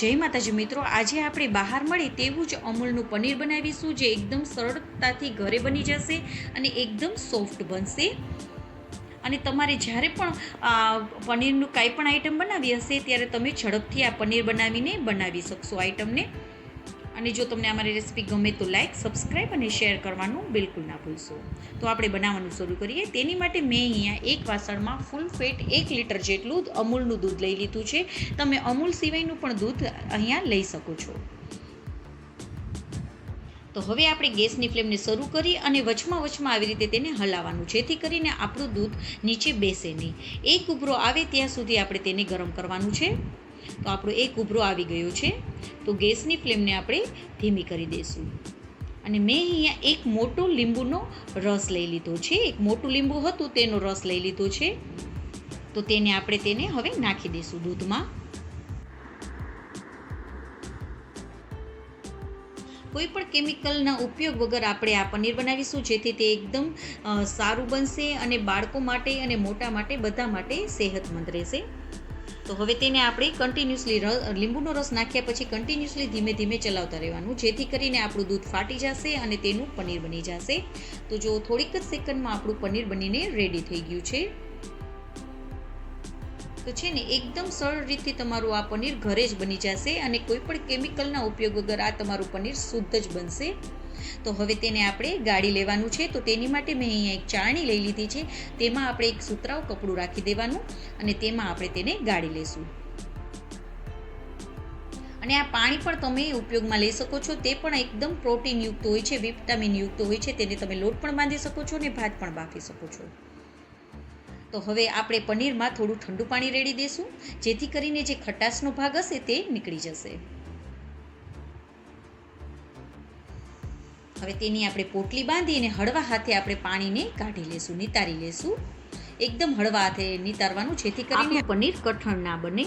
જય માતાજી મિત્રો, આજે આપણે બહાર મળે તેવું જ અમૂલનું પનીર બનાવીશું જે એકદમ સરળતાથી ઘરે બની જશે અને એકદમ સોફ્ટ બનશે. અને તમારે જ્યારે પણ પનીરનું કાંઈ પણ આઈટમ બનાવી હશે, ત્યારે તમે ઝડપથી આ પનીર બનાવીને બનાવી શકશો આઈટમને અને જો તમને અમારી રેસીપી ગમે તો લાઈક સબસ્ક્રાઈબ અને શેર કરવાનું બિલકુલ ના ભૂલશો. તો આપણે બનાવવાનું શરૂ કરીએ. તેની માટે મેં અહીંયા એક વાસણમાં ફૂલ ફેટ એક લીટર જેટલું અમૂલનું દૂધ લઈ લીધું છે. તમે અમૂલ સિવાયનું પણ દૂધ અહીંયા લઈ શકો છો. તો હવે આપણે ગેસની ફ્લેમને શરૂ કરી અને વચમાં વચમાં આવી રીતે તેને હલાવવાનું. જેથી કરીને આપણું દૂધ નીચે બેસે નહીં. એક ઉભરો આવે ત્યાં સુધી આપણે તેને ગરમ કરવાનું છે. તો આપણો એક ઉભરો આવી ગયો છે. તો ગેસની ફ્લેમને આપણે ધીમી કરી દઈશું. અને મેં અહીંયા એક મોટો લીંબુનો રસ લઈ લીધો છે. એક મોટું લીંબુ હતું, તેનો રસ લઈ લીધો છે. તો તેને આપણે તેને હવે નાખી દઈશું દૂધમાં. કોઈ પણ કેમિકલના ઉપયોગ વગર આપણે આ પનીર બનાવીશું, જેથી તે એકદમ સારું બનશે અને બાળકો માટે અને મોટા માટે, બધા માટે સેહતમંદ રહેશે. તો હવે તેને આપણે કન્ટિન્યુઅસલી લીંબુનો રસ નાખ્યા પછી કન્ટિન્યુઅસલી ધીમે ધીમે ચલાવતા રહેવાનું, જેથી કરીને આપણું દૂધ ફાટી જશે અને તેનું પનીર બની જશે. તો જો થોડીક જ સેકન્ડમાં આપણું પનીર બનીને રેડી થઈ ગયું છે. તો છે ને, એકદમ સરળ રીતથી તમારું આ પનીર ઘરે જ બની જશે અને કોઈ પણ કેમિકલના ઉપયોગ વગર આ તમારું પનીર શુદ્ધ જ બનશે. તો હવે તેને આપણે ગાળી લેવાનું છે. તો તેની માટે મેં અહીંયા એક ચાળણી લઈ લીધી છે. તેમાં આપણે એક સુતરાઉ કપડું રાખી દેવાનું અને તેમાં આપણે તેને ગાળી લેશું. અને આ પાણી પણ તમે ઉપયોગમાં લઈ શકો છો. તે પણ એકદમ પ્રોટીનયુક્ત હોય છે વિટામિન યુક્ત હોય છે. તેને તમે લોટ પણ બાંધી શકો છો અને ભાત પણ બાફી શકો છો. તો હવે આપણે પનીરમાં થોડું ઠંડુ પાણી રેડી દઈશું જેથી કરીને જે ખટાશનો ભાગ હશે તે નીકળી જશે. હવે તેની આપણે પોટલી બાંધી અને હળવા હાથે આપણે પાણીને કાઢી લેશું, નિતારી લેશું. એકદમ હળવા હાથે નિતારવાનું, જેથી કરીને પનીર કઠણ ના બને.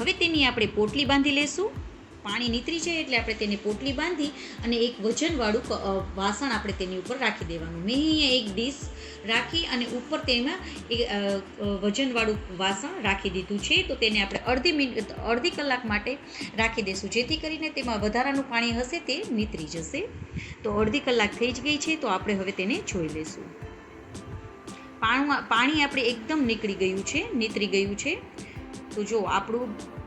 હવે તેની આપણે પોટલી બાંધી લેશું. પાણી નીતરી જાય એટલે આપણે તેને પોટલી બાંધી અને એક વજનવાળું વાસણ આપણે તેની ઉપર રાખી દેવાનું. મેં અહીંયા એક ડીશ રાખી અને ઉપર તેમાં અ, વજનવાળું વાસણ રાખી દીધું છે. તો તેને આપણે અડધી મિનિટ અડધી કલાક માટે રાખી દઈશું. જેથી કરીને તેમાં વધારાનું પાણી હશે તે નીતરી જશે. તો અડધી કલાક થઈ જ ગઈ છે તો આપણે હવે તેને જોઈ લઈશું. પાણી પાણી આપણે એકદમ નીકળી ગયું છે નીતરી ગયું છે. તો જો આપણું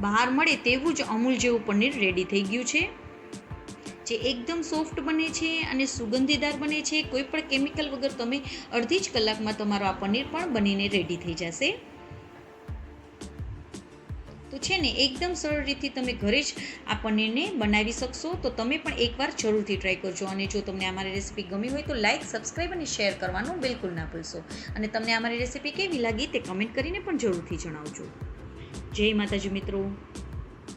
બહાર મળે તેવું જ અમૂલ જેવું પનીર રેડી થઈ ગયું છે. જે એકદમ સોફ્ટ બને છે અને સુગંધીદાર બને છે. કોઈ પણ કેમિકલ વગર તમે અડધી જ કલાકમાં તમારો આ પનીર પણ બનીને રેડી થઈ જશે. તો છે ને, એકદમ સરળ રીતથી તમે ઘરે જ આ પનીરને બનાવી શકશો. તો તમે પણ એકવાર જરૂરથી ટ્રાય કરજો. અને જો તમને અમારી રેસીપી ગમી હોય તો લાઇક સબસ્ક્રાઈબ અને શેર કરવાનું બિલકુલ ના ભૂલશો. અને તમને અમારી રેસીપી કેવી લાગી તે કમેન્ટ કરીને પણ જરૂરથી જણાવજો. જય માતાજી મિત્રો.